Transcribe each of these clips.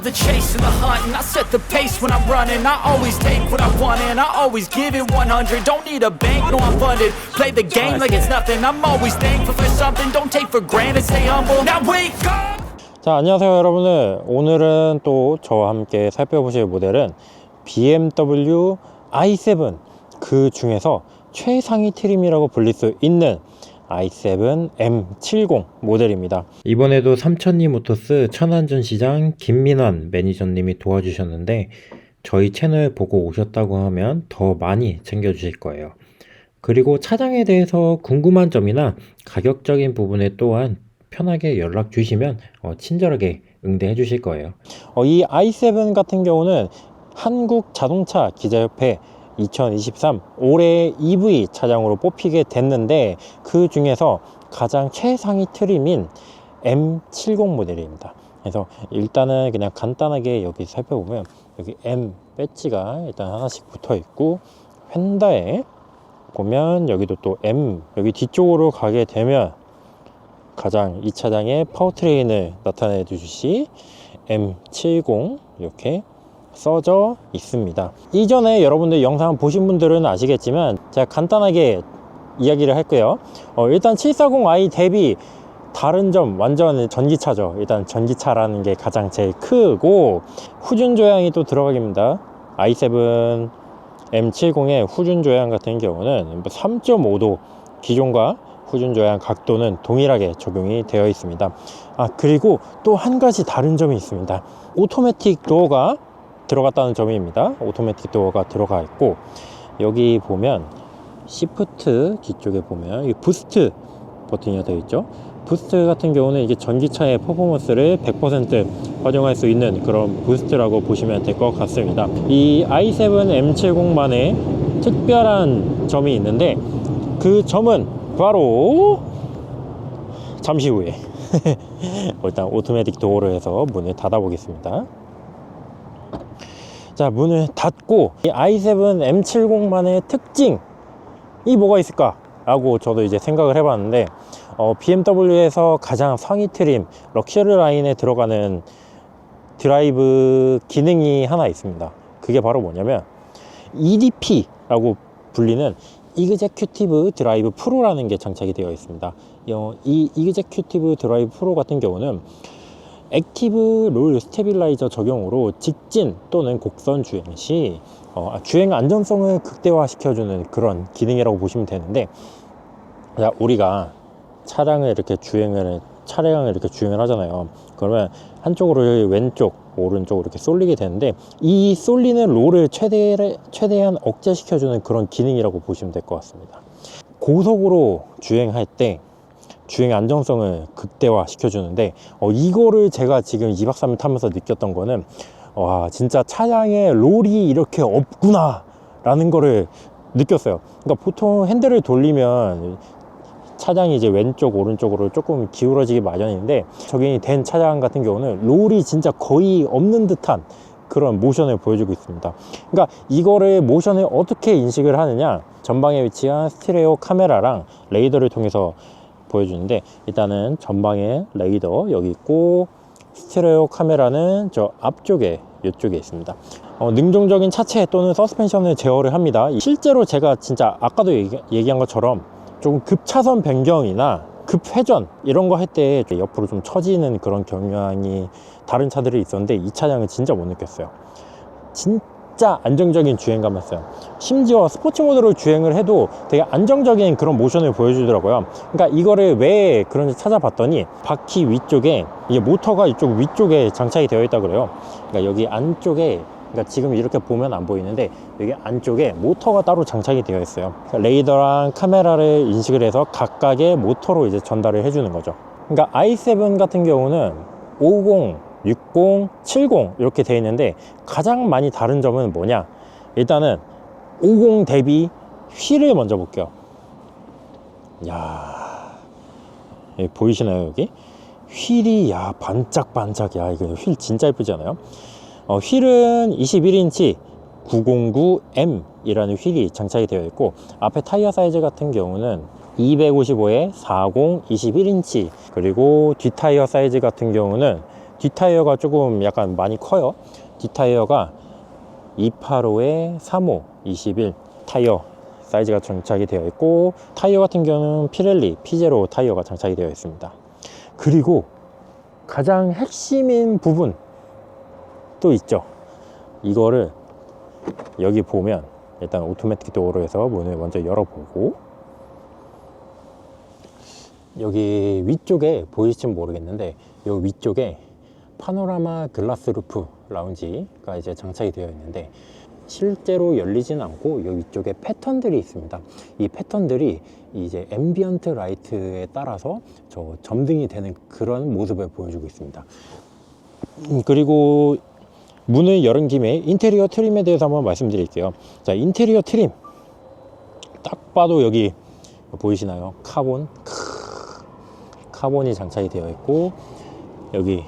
love the chase and the hunt, and I set the pace when I'm running. I always take what I want, and I always give it 100. Don't need a bank, no, I'm funded. Play the game like it's nothing. I'm always thankful for something. Don't take for granted, stay humble. Now wake up! 자 안녕하세요 여러분들 오늘은 또 저와 함께 살펴보실 모델은 BMW i7 그 중에서 최상위 트림이라고 불릴 수 있는 i7 M70 모델입니다 이번에도 삼천리 모터스 천안전시장 김민환 매니저님이 도와주셨는데 저희 채널 보고 오셨다고 하면 더 많이 챙겨주실 거예요 그리고 차량에 대해서 궁금한 점이나 가격적인 부분에 또한 편하게 연락 주시면 어, 친절하게 응대해 주실 거예요. 어, 이 i7 같은 경우는 한국 자동차 기자협회 2023 올해 EV 차량으로 뽑히게 됐는데 그 중에서 가장 최상위 트림인 M70 모델입니다. 그래서 일단은 그냥 간단하게 여기 살펴보면 여기 M 배지가 일단 하나씩 붙어 있고 휀다에 보면 여기도 또 M 여기 뒤쪽으로 가게 되면 가장 이 차량의 파워트레인을 나타내 주시 M70 이렇게 써져 있습니다. 이전에 여러분들 영상 보신 분들은 아시겠지만 제가 간단하게 이야기를 할게요. 어, 일단 740i 대비 다른 점 완전 전기차죠. 일단 전기차라는 게 가장 제일 크고 후준 조향이 또 들어가깁니다. i7 M70의 후준 조향 같은 경우는 3.5도 기존과 후준 조향 각도는 동일하게 적용이 되어 있습니다. 아, 그리고 또 한 가지 다른 점이 있습니다. 오토매틱 도어가 들어갔다는 점입니다. 오토매틱 도어가 들어가 있고 여기 보면 시프트 뒤쪽에 보면 이 부스트 버튼이 되어 있죠. 부스트 같은 경우는 이게 전기차의 퍼포먼스를 100% 활용할 수 있는 그런 부스트라고 보시면 될 것 같습니다. 이 i7 M70만의 특별한 점이 있는데 그 점은 바로 잠시 후에 일단 오토매틱 도어로 해서 문을 닫아 보겠습니다. 자 문을 닫고 이 i7 M70만의 특징이 뭐가 있을까? 라고 저도 이제 생각을 해봤는데 어, BMW에서 가장 상위 트림 럭셔리 라인에 들어가는 드라이브 기능이 하나 있습니다. 그게 바로 뭐냐면 EDP라고 불리는 이그제큐티브 드라이브 프로라는 게 장착이 되어 있습니다. 어, 이 이그제큐티브 드라이브 프로 같은 경우는 액티브 롤 스테빌라이저 적용으로 직진 또는 곡선 주행 시 어, 주행 안전성을 극대화시켜주는 그런 기능이라고 보시면 되는데 자, 우리가 차량을 이렇게 주행을 차량을 이렇게 주행을 하잖아요. 그러면 한쪽으로 왼쪽, 오른쪽으로 이렇게 쏠리게 되는데 이 쏠리는 롤을 최대 최대한 억제시켜주는 그런 기능이라고 보시면 될 것 같습니다. 고속으로 주행할 때 주행 안정성을 극대화 시켜주는데 어, 이거를 제가 지금 2박 3일 타면서 느꼈던 거는 와 진짜 차량에 롤이 이렇게 없구나 라는 거를 느꼈어요. 그러니까 보통 핸들을 돌리면 차량이 이제 왼쪽 오른쪽으로 조금 기울어지기 마련인데 적용이 된 차량 같은 경우는 롤이 진짜 거의 없는 듯한 그런 모션을 보여주고 있습니다. 그러니까 이거를 모션을 어떻게 인식을 하느냐? 전방에 위치한 스티레오 카메라랑 레이더를 통해서 보여주는데 일단은 전방에 레이더 여기 있고 스테레오 카메라는 저 앞쪽에 이쪽에 있습니다. 어, 능동적인 차체 또는 서스펜션을 제어를 합니다. 실제로 제가 진짜 아까도 얘기, 얘기한 것처럼 조금 급차선 변경이나 급회전 이런 거 할 때 옆으로 좀 처지는 그런 경향이 다른 차들이 있었는데 이 차량은 진짜 못 느꼈어요. 진 짜 안정적인 주행감이었어요. 심지어 스포츠 모드로 주행을 해도 되게 안정적인 그런 모션을 보여주더라고요. 그러니까 이거를 왜 그런지 찾아봤더니 바퀴 위쪽에 이게 모터가 이쪽 위쪽에 장착이 되어 있다 그래요. 그러니까 여기 안쪽에 그러니까 지금 이렇게 보면 안 보이는데 여기 안쪽에 모터가 따로 장착이 되어 있어요. 그러니까 레이더랑 카메라를 인식을 해서 각각의 모터로 이제 전달을 해주는 거죠. 그러니까 i7 같은 경우는 50 60, 70 이렇게 되어 있는데 가장 많이 다른 점은 뭐냐? 일단은 50 대비 휠을 먼저 볼게요. 야 보이시나요 여기? 휠이 야 반짝반짝 야. 이거 휠 진짜 예쁘지 않아요? 어, 휠은 21인치 909M 이라는 휠이 장착이 되어 있고 앞에 타이어 사이즈 같은 경우는 255에 40 21인치 그리고 뒷 타이어 사이즈 같은 경우는 뒷타이어가 조금 약간 많이 커요. 뒷타이어가 285에 35, 21 타이어 사이즈가 장착이 되어 있고 타이어 같은 경우는 피렐리 피제로 타이어가 장착이 되어 있습니다. 그리고 가장 핵심인 부분 또 있죠. 이거를 여기 보면 일단 오토매틱 도어로 해서 문을 먼저 열어보고 여기 위쪽에 보이실지 모르겠는데 여기 위쪽에 파노라마 글라스 루프 라운지가 이제 장착이 되어 있는데 실제로 열리진 않고 여기 위쪽에 패턴들이 있습니다. 이 패턴들이 이제 앰비언트 라이트에 따라서 저 점등이 되는 그런 모습을 보여주고 있습니다. 음, 그리고 문을 열은 김에 인테리어 트림에 대해서 한번 말씀드릴게요. 자, 인테리어 트림. 딱 봐도 여기 보이시나요? 카본. 카본이 장착이 되어 있고, 여기,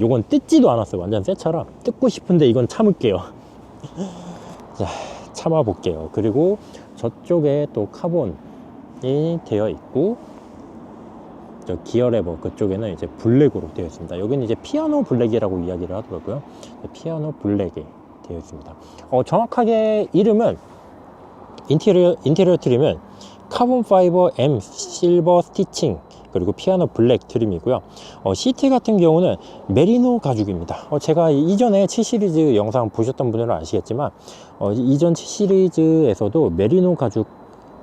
요건 뜯지도 않았어요. 완전 새 차라. 뜯고 싶은데 이건 참을게요. 자, 참아 볼게요. 그리고 저쪽에 또 카본이 되어 있고, 저 기어 레버 그쪽에는 이제 블랙으로 되어 있습니다. 여기는 이제 피아노 블랙이라고 이야기를 하더라고요. 피아노 블랙이 되어 있습니다. 어, 정확하게 이름은 인테리어 인테리어 트림은 카본 파이버 M 실버 스티칭 그리고 피아노 블랙 트림이고요. 어, 시트 같은 경우는 메리노 가죽입니다. 어, 제가 이전에 7 시리즈 영상 보셨던 분들은 아시겠지만 어, 이전 7 시리즈에서도 메리노 가죽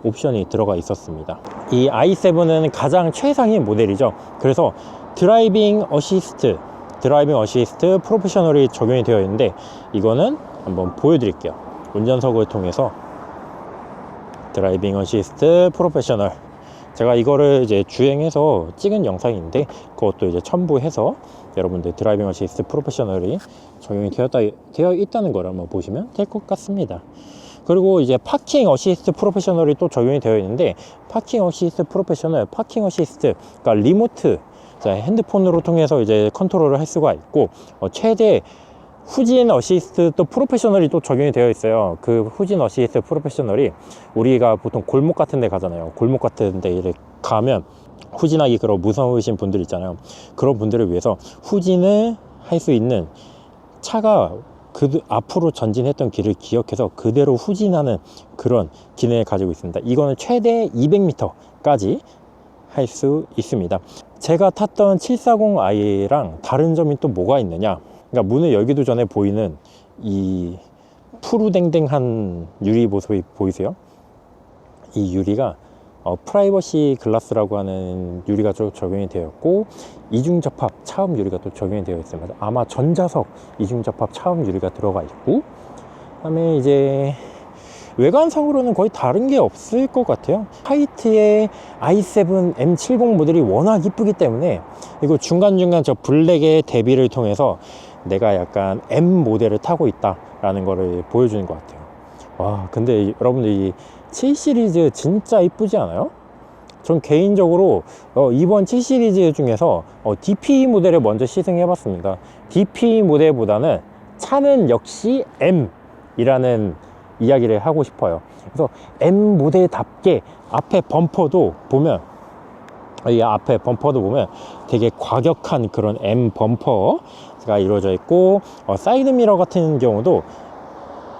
옵션이 들어가 있었습니다. 이 i7은 가장 최상의 모델이죠. 그래서 드라이빙 어시스트, 드라이빙 어시스트 프로페셔널이 적용이 되어 있는데 이거는 한번 보여드릴게요. 운전석을 통해서 드라이빙 어시스트 프로페셔널 제가 이거를 이제 주행해서 찍은 영상인데 그것도 이제 첨부해서 여러분들 드라이빙 어시스트 프로페셔널이 적용이 되었다, 되어 있다는 걸 한번 보시면 될 것 같습니다. 그리고 이제 파킹 어시스트 프로페셔널이 또 적용이 되어 있는데 파킹 어시스트 프로페셔널, 파킹 어시스트, 그러니까 리모트, 자, 핸드폰으로 통해서 이제 컨트롤을 할 수가 있고 어, 최대 후진 어시스트 또 프로페셔널이 또 적용이 되어 있어요. 그 후진 어시스트 프로페셔널이 우리가 보통 골목 같은 데 가잖아요. 골목 같은 데 이렇게 가면 후진하기 그런 무서우신 분들 있잖아요. 그런 분들을 위해서 후진을 할 수 있는 차가 그 앞으로 전진했던 길을 기억해서 그대로 후진하는 그런 기능을 가지고 있습니다. 이거는 최대 200m까지 할 수 있습니다. 제가 탔던 740i랑 다른 점이 또 뭐가 있느냐? 그러니까 문을 열기도 전에 보이는 이 푸르댕댕한 유리 모습이 보이세요? 이 유리가 어, 프라이버시 글라스라고 하는 유리가 좀 적용이 되었고 이중 접합 차음 유리가 또 적용이 되어 있습니다. 아마 전자석 이중 접합 차음 유리가 들어가 있고 그다음에 이제 외관상으로는 거의 다른 게 없을 것 같아요. 하이트의 i7 M70 모델이 워낙 이쁘기 때문에 이거 중간중간 저 블랙의 대비를 통해서 내가 약간 M 모델을 타고 있다라는 거를 보여주는 것 같아요. 와, 근데 여러분들 이 7 시리즈 진짜 이쁘지 않아요? 전 개인적으로 어, 이번 7 시리즈 중에서 어, DP 모델을 먼저 시승해 봤습니다. DP 모델보다는 차는 역시 M이라는 이야기를 하고 싶어요. 그래서 M 모델답게 앞에 범퍼도 보면 이 앞에 범퍼도 보면 되게 과격한 그런 M 범퍼 가 이루어져 있고 어, 사이드 미러 같은 경우도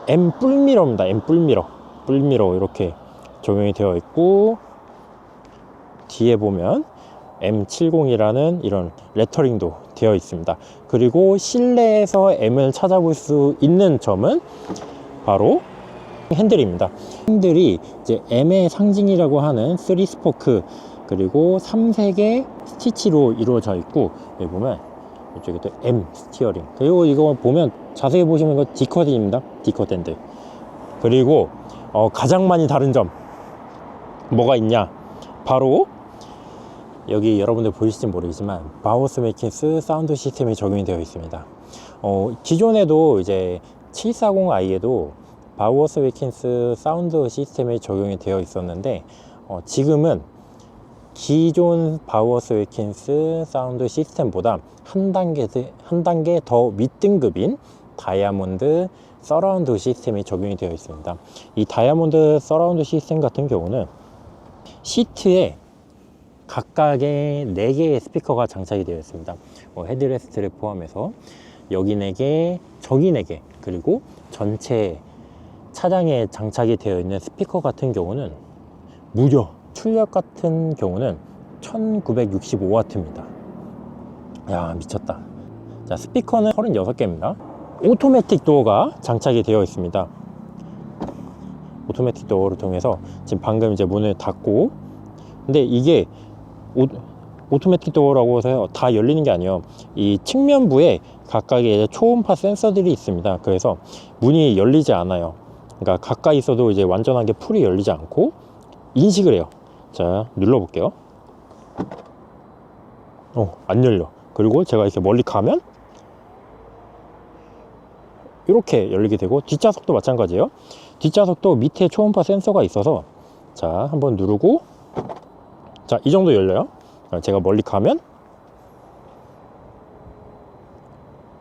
M 뿔 미러입니다. M 뿔 미러 뿔 미러 이렇게 적용이 되어 있고 뒤에 보면 M70이라는 이런 레터링도 되어 있습니다. 그리고 실내에서 M을 찾아볼 수 있는 점은 바로 핸들입니다. 핸들이 이제 M의 상징이라고 하는 3 스포크 그리고 3색의 스티치로 이루어져 있고 여기 보면 이쪽에 또 M 스티어링 그리고 이거 보면 자세히 보시면 이거. D컷 핸들 그리고 어, 가장 많이 다른 점. 뭐가 있냐? 바로 여기 여러분들 보이실지 모르겠지만 바우스 메킨스 사운드 시스템이 적용이 되어 있습니다. 어, 기존에도 이제 740i에도 바우어스 웨킨스 사운드 시스템이 적용이 되어 있었는데 어, 지금은 기존 바우어스 웨킨스 사운드 시스템보다 한 단계, 한 단계 더 윗등급인 다이아몬드 서라운드 시스템이 적용이 되어 있습니다. 이 다이아몬드 서라운드 시스템 같은 경우는 시트에 각각의 4개의 스피커가 장착이 되어 있습니다. 뭐 헤드레스트를 포함해서 여기 4개, 저기 4개, 그리고 전체 차량에 장착이 되어 있는 스피커 같은 경우는 무려 출력 같은 경우는 1965W입니다. 야, 미쳤다. 자, 스피커는 36개입니다. 오토매틱 도어가 장착이 되어 있습니다. 오토매틱 도어를 통해서 지금 방금 이제 문을 닫고 근데 이게 오, 오토매틱 도어라고 해서 다 열리는 게 아니에요. 이 측면부에 각각의 초음파 센서들이 있습니다. 그래서 문이 열리지 않아요. 그러니까 가까이 있어도 이제 완전하게 풀이 열리지 않고 인식을 해요. 자, 눌러 볼게요. 어, 안 열려. 그리고 제가 이렇게 멀리 가면 이렇게 열리게 되고 뒷좌석도 마찬가지예요. 뒷좌석도 밑에 초음파 센서가 있어서 자, 한번 누르고 자, 이 정도 열려요. 어, 제가 멀리 가면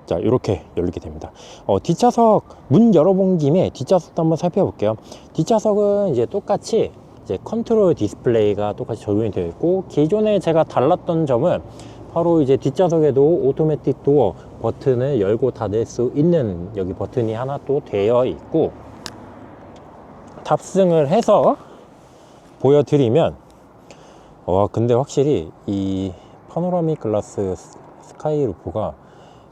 자, 이렇게 열리게 됩니다. 어, 뒷좌석 문 열어본 김에 뒷좌석도 한번 살펴볼게요. 뒷좌석은 이제 똑같이 이제 컨트롤 디스플레이가 똑같이 적용이 되어 있고 기존에 제가 달랐던 점은 바로 이제 뒷좌석에도 오토매틱 도어 버튼을 열고 닫을 수 있는 여기 버튼이 하나 또 되어 있고 탑승을 해서 보여드리면 와 근데 확실히 이 파노라믹 글라스 스카이 루프가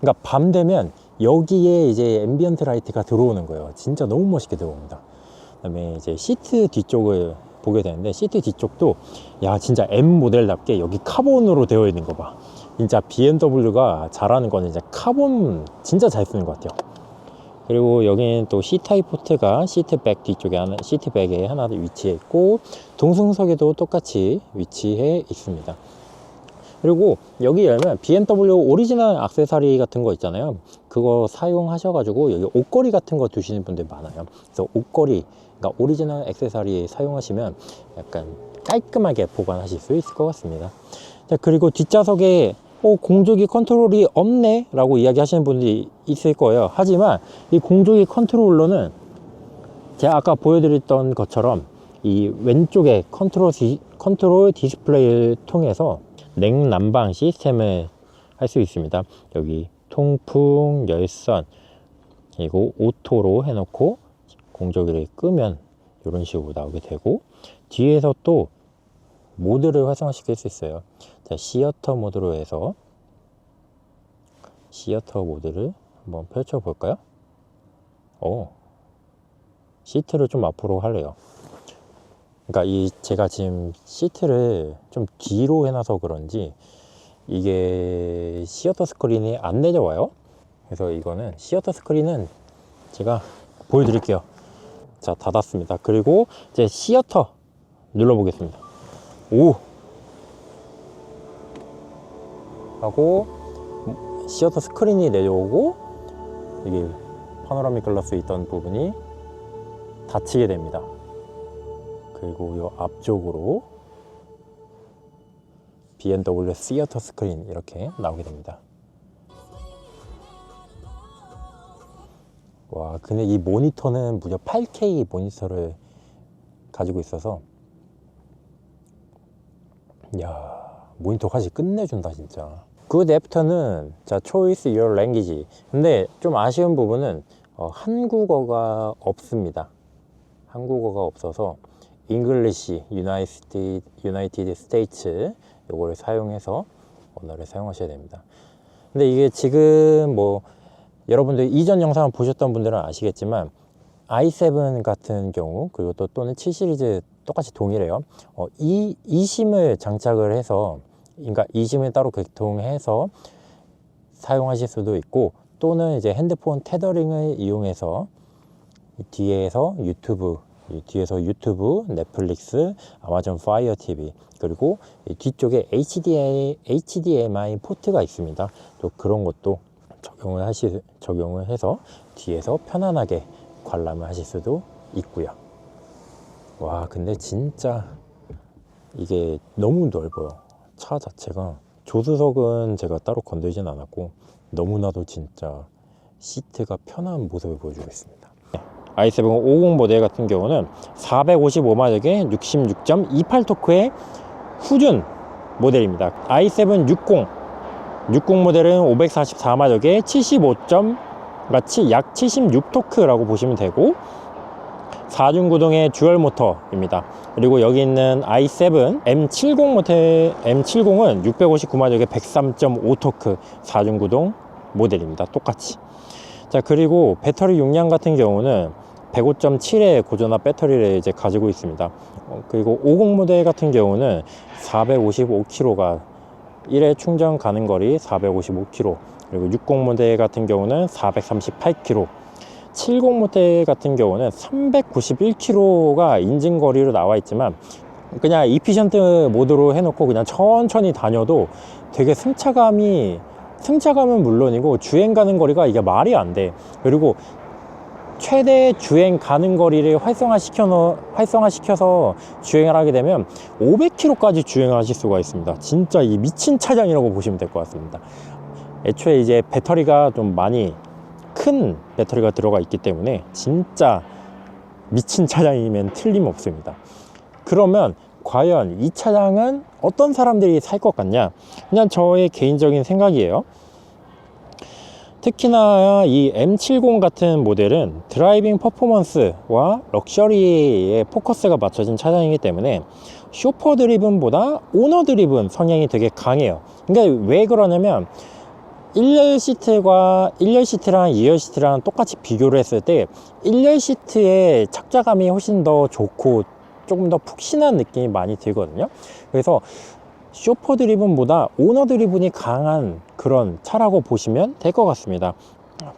그러니까 밤 되면 여기에 이제 앰비언트 라이트가 들어오는 거예요. 진짜 너무 멋있게 들어옵니다. 그 다음에 이제 시트 뒤쪽을 보게 되는데 시트 뒤쪽도 야 진짜 M 모델답게 여기 카본으로 되어 있는 거 봐 진짜 BMW가 잘하는 거는 이제 카본 진짜 잘 쓰는 것 같아요 그리고 여기는 또 C타입 포트가 시트백 뒤쪽에 하나, 시트백에 하나 위치해 있고 동승석에도 똑같이 위치해 있습니다. 그리고 여기 열면 BMW 오리지널 악세사리 같은 거 있잖아요. 그거 사용하셔가지고 여기 옷걸이 같은 거 두시는 분들 많아요. 그래서 옷걸이, 그러니까 오리지널 액세서리 사용하시면 약간 깔끔하게 보관하실 수 있을 것 같습니다. 자, 그리고 뒷좌석에 어, 공조기 컨트롤이 없네 라고 이야기하시는 분들이 있을 거예요. 하지만 이 공조기 컨트롤러는 제가 아까 보여드렸던 것처럼 이 왼쪽에 컨트롤, 디, 컨트롤 디스플레이를 통해서 냉난방 시스템을 할 수 있습니다. 여기 통풍, 열선, 그리고 오토로 해놓고 공조기를 끄면 이런 식으로 나오게 되고 뒤에서 또 모드를 활성화시킬 수 있어요. 자, 시어터 모드로 해서 시어터 모드를 한번 펼쳐 볼까요? 오, 시트를 좀 앞으로 할래요. 그러니까 이 제가 지금 시트를 좀 뒤로 해놔서 그런지 이게 시어터 스크린이 안 내려와요. 그래서 이거는 시어터 스크린은 제가 보여드릴게요. 자, 닫았습니다. 그리고 이제 시어터 눌러 보겠습니다. 오! 하고 시어터 스크린이 내려오고 이게 파노라믹 글라스 있던 부분이 닫히게 됩니다. 그리고 이 앞쪽으로 BMW 시어터 스크린 이렇게 나오게 됩니다. 와, 근데 이 모니터는 무려 8K 모니터를 가지고 있어서 야 모니터 화질 끝내준다 진짜. 굿 애프터는 자 초이스 your language. 근데 좀 아쉬운 부분은 어, 한국어가 없습니다. 한국어가 없어서 English United, United States 요거를 사용해서 언어를 사용하셔야 됩니다. 근데 이게 지금 뭐 여러분들 이전 영상을 보셨던 분들은 아시겠지만 i7 같은 경우 그리고 또 또는 7 시리즈 똑같이 동일해요. 어, 이 이심을 장착을 해서 그러니까 이심을 따로 개통해서 사용하실 수도 있고 또는 이제 핸드폰 테더링을 이용해서 뒤에서 유튜브 이 뒤에서 유튜브, 넷플릭스, 아마존 파이어 TV 그리고 이 뒤쪽에 HDMI, HDMI 포트가 있습니다. 또 그런 것도 적용을 하시 적용을 해서 뒤에서 편안하게 관람을 하실 수도 있고요. 와 근데 진짜 이게 너무 넓어요 차 자체가 조수석은 제가 따로 건들진 않았고 너무나도 진짜 시트가 편한 모습을 보여주고 있습니다 i7 50 모델 같은 경우는 455마력의 66.28 토크의 후준 모델입니다. i7 60 60 모델은 544마력에 75점 같이 약 76토크라고 보시면 되고 4중 구동의 듀얼 모터입니다. 그리고 여기 있는 i7 M70 모델 M70은 659마력에 103.5토크 4중 구동 모델입니다. 똑같이. 자, 그리고 배터리 용량 같은 경우는 105.7의 고전압 배터리를 이제 가지고 있습니다. 어, 그리고 50 모델 같은 경우는 455km가 1회 충전 가는 거리 455km 그리고 60 모델 같은 경우는 438km 70 모델 같은 경우는 391km가 인증 거리로 나와 있지만 그냥 이피션트 모드로 해놓고 그냥 천천히 다녀도 되게 승차감이 승차감은 물론이고 주행 가는 거리가 이게 말이 안 돼. 그리고 최대 주행 가는 거리를 활성화시켜 활성화시켜서 주행을 하게 되면 500km까지 주행을 하실 수가 있습니다. 진짜 이 미친 차량이라고 보시면 될 것 같습니다. 애초에 이제 배터리가 좀 많이 큰 배터리가 들어가 있기 때문에 진짜 미친 차량이면 틀림없습니다. 그러면 과연 이 차량은 어떤 사람들이 살 것 같냐? 그냥 저의 개인적인 생각이에요. 특히나 이 M70 같은 모델은 드라이빙 퍼포먼스와 럭셔리에 포커스가 맞춰진 차량이기 때문에 쇼퍼 드리븐보다 오너 드리븐 성향이 되게 강해요. 그러니까 왜 그러냐면 1열 시트과 1열 시트랑 2열 시트랑 똑같이 비교를 했을 때 1열 시트의 착자감이 훨씬 더 좋고 조금 더 푹신한 느낌이 많이 들거든요. 그래서 쇼퍼 드리븐보다 오너 드리븐이 강한 그런 차라고 보시면 될 것 같습니다.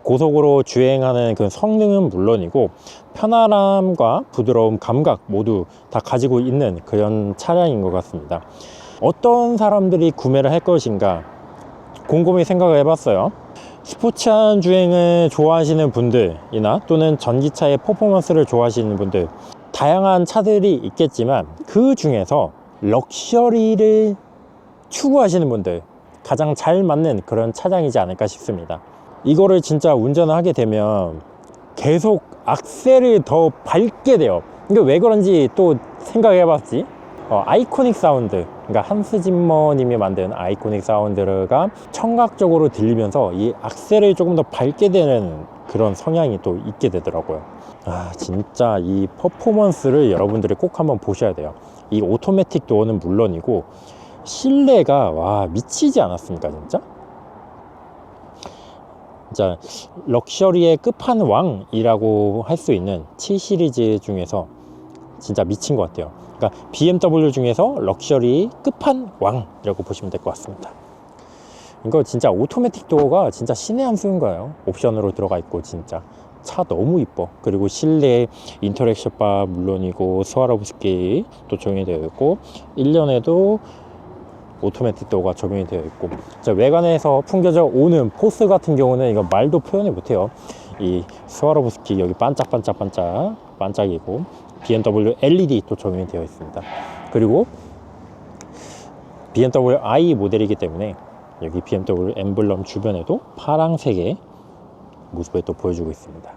고속으로 주행하는 그 성능은 물론이고 편안함과 부드러움 감각 모두 다 가지고 있는 그런 차량인 것 같습니다. 어떤 사람들이 구매를 할 것인가 곰곰이 생각을 해봤어요. 스포츠한 주행을 좋아하시는 분들이나 또는 전기차의 퍼포먼스를 좋아하시는 분들 다양한 차들이 있겠지만 그 중에서 럭셔리를 추구하시는 분들 가장 잘 맞는 그런 차량이지 않을까 싶습니다. 이거를 진짜 운전을 하게 되면 계속 악셀을 더 밟게 돼요. 이게 왜 그런지 또 생각해 봤지? 어, 아이코닉 사운드, 그러니까 한스 짐머님이 만든 아이코닉 사운드가 청각적으로 들리면서 이 악셀을 조금 더 밟게 되는 그런 성향이 또 있게 되더라고요. 아, 진짜 이 퍼포먼스를 여러분들이 꼭 한번 보셔야 돼요. 이 오토매틱 도어는 물론이고 실내가 와 미치지 않았습니까 진짜? 진짜 럭셔리의 끝판왕이라고 할 수 있는 7 시리즈 중에서 진짜 미친 것 같아요. 그러니까 BMW 중에서 럭셔리 끝판왕이라고 보시면 될 것 같습니다. 이거 진짜 오토매틱 도어가 진짜 신의 한 수인 거예요. 옵션으로 들어가 있고 진짜 차 너무 이뻐. 그리고 실내 인터랙션 바 물론이고 스와로브스키 또 적용이 되어 있고 1년에도 오토매틱 도어가 적용이 되어 있고 자, 외관에서 풍겨져 오는 포스 같은 경우는 이거 말도 표현을 못해요. 이 스와로브스키 여기 반짝반짝반짝 반짝이고 BMW LED 또 적용이 되어 있습니다. 그리고 BMW i 모델이기 때문에 여기 BMW 엠블럼 주변에도 파랑색의 모습을 또 보여주고 있습니다.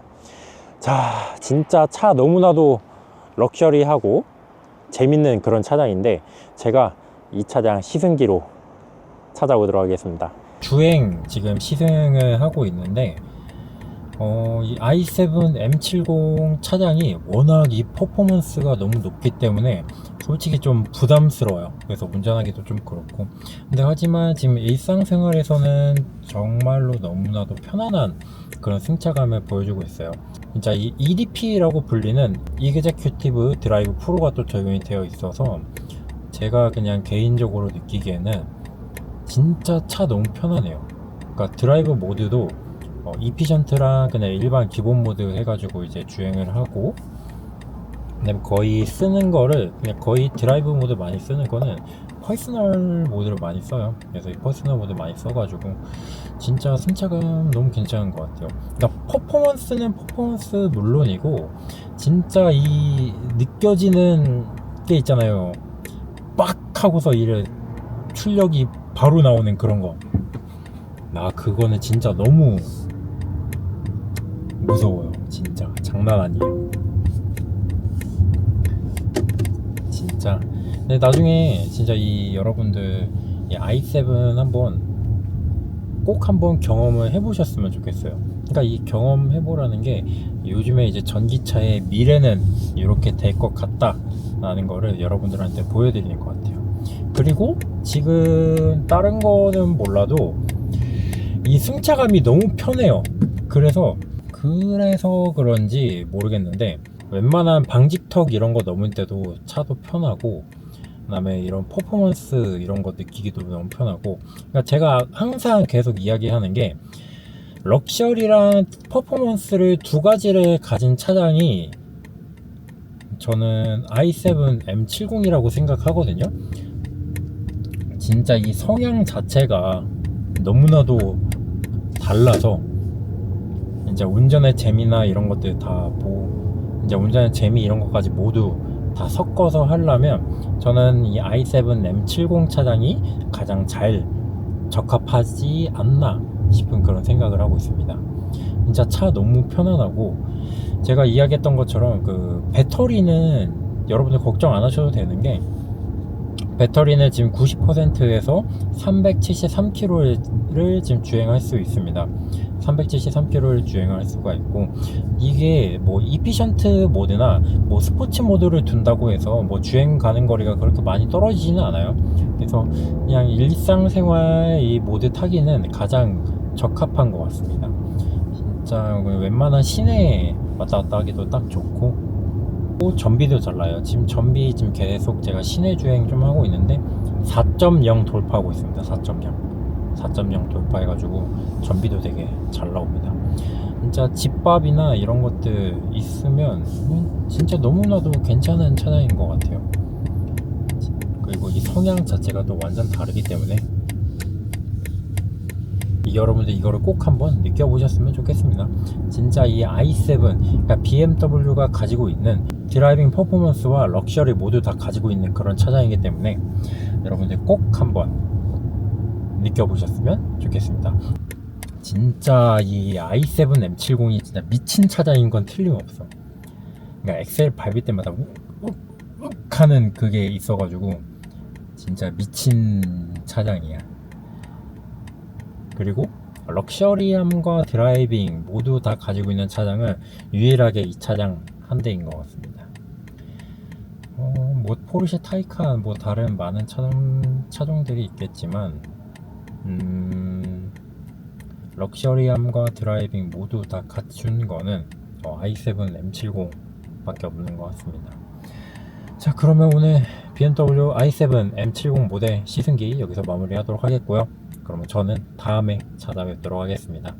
자, 진짜 차 너무나도 럭셔리하고 재밌는 그런 차량인데 제가 이 차량 시승기로 찾아오도록 하겠습니다. 주행 지금 시승을 하고 있는데 어, 이 i7 M70 차량이 워낙 이 퍼포먼스가 너무 높기 때문에 솔직히 좀 부담스러워요. 그래서 운전하기도 좀 그렇고. 근데 하지만 지금 일상생활에서는 정말로 너무나도 편안한 그런 승차감을 보여주고 있어요. 진짜 이 EDP라고 불리는 이그제큐티브 드라이브 프로가 또 적용이 되어 있어서 제가 그냥 개인적으로 느끼기에는 진짜 차 너무 편하네요. 그러니까 드라이브 모드도 어, 이피션트랑 그냥 일반 기본 모드 해가지고 이제 주행을 하고 그다음에 거의 쓰는 거를 그냥 거의 드라이브 모드 많이 쓰는 거는 퍼스널 모드를 많이 써요. 그래서 이 퍼스널 모드 많이 써가지고 진짜 승차감 너무 괜찮은 것 같아요. 그러니까 퍼포먼스는 퍼포먼스 물론이고 진짜 이 느껴지는 게 있잖아요. 빡 하고서 이래 출력이 바로 나오는 그런 거. 나 그거는 진짜 너무 무서워요. 진짜 장난 아니에요. 진짜 근데 나중에 진짜 이 여러분들 이 i7 한번 꼭 한번 경험을 해보셨으면 좋겠어요. 그러니까 이 경험해보라는 게 요즘에 이제 전기차의 미래는 이렇게 될 것 같다라는 거를 여러분들한테 보여드리는 것 같아요. 그리고 지금 다른 거는 몰라도 이 승차감이 너무 편해요. 그래서 그래서 그런지 모르겠는데 웬만한 방직턱 이런 거 넘을 때도 차도 편하고 그다음에 이런 퍼포먼스 이런 거 느끼기도 너무 편하고 그러니까 제가 항상 계속 이야기하는 게 럭셔리랑 퍼포먼스를 두 가지를 가진 차량이 저는 i7 M70이라고 생각하거든요. 진짜 이 성향 자체가 너무나도 달라서 이제 운전의 재미나 이런 것들 다뭐 이제 운전의 재미 이런 것까지 모두 다 섞어서 하려면 저는 이 i7 M70 차량이 가장 잘 적합하지 않나 싶은 그런 생각을 하고 있습니다. 진짜 차 너무 편안하고 제가 이야기했던 것처럼 그 배터리는 여러분들 걱정 안 하셔도 되는 게 배터리는 지금 90%에서 373km를 지금 주행할 수 있습니다. 373km를 주행할 수가 있고 이게 뭐 이피션트 모드나 뭐 스포츠 모드를 둔다고 해서 뭐 주행 가는 거리가 그렇게 많이 떨어지지는 않아요. 그래서 그냥 일상생활 이 모드 타기는 가장 적합한 것 같습니다. 진짜 웬만한 시내에 왔다 갔다 하기도 딱 좋고 또 전비도 잘 나요. 지금 전비 지금 계속 제가 시내 주행 좀 하고 있는데 4.0 돌파하고 있습니다. 4.0. 4.0 돌파해가지고 전비도 되게 잘 나옵니다. 진짜 집밥이나 이런 것들 있으면 음, 진짜 너무나도 괜찮은 차량인 것 같아요. 그리고 이 성향 자체가 또 완전 다르기 때문에 이 여러분들 이거를 꼭 한번 느껴보셨으면 좋겠습니다. 진짜 이 i7, 그러니까 BMW가 가지고 있는 드라이빙 퍼포먼스와 럭셔리 모두 다 가지고 있는 그런 차량이기 때문에 여러분들 꼭 한번 느껴보셨으면 좋겠습니다. 진짜 이 i7 M70이 진짜 미친 차량인 건 틀림없어. 그러니까 엑셀 밟을 때마다 욱욱욱 하는 그게 있어가지고 진짜 미친 차량이야. 그리고 럭셔리함과 드라이빙 모두 다 가지고 있는 차량은 유일하게 이 차량 한 대인 것 같습니다. 어, 뭐 포르쉐 타이칸 뭐 다른 많은 차종, 차종들이 있겠지만 음, 럭셔리함과 드라이빙 모두 다 갖춘 거는 어, i7 M70 밖에 없는 것 같습니다. 자 그러면 오늘 BMW i7 M70 모델 시승기 여기서 마무리하도록 하겠고요. 그러면 저는 다음에 찾아뵙도록 하겠습니다.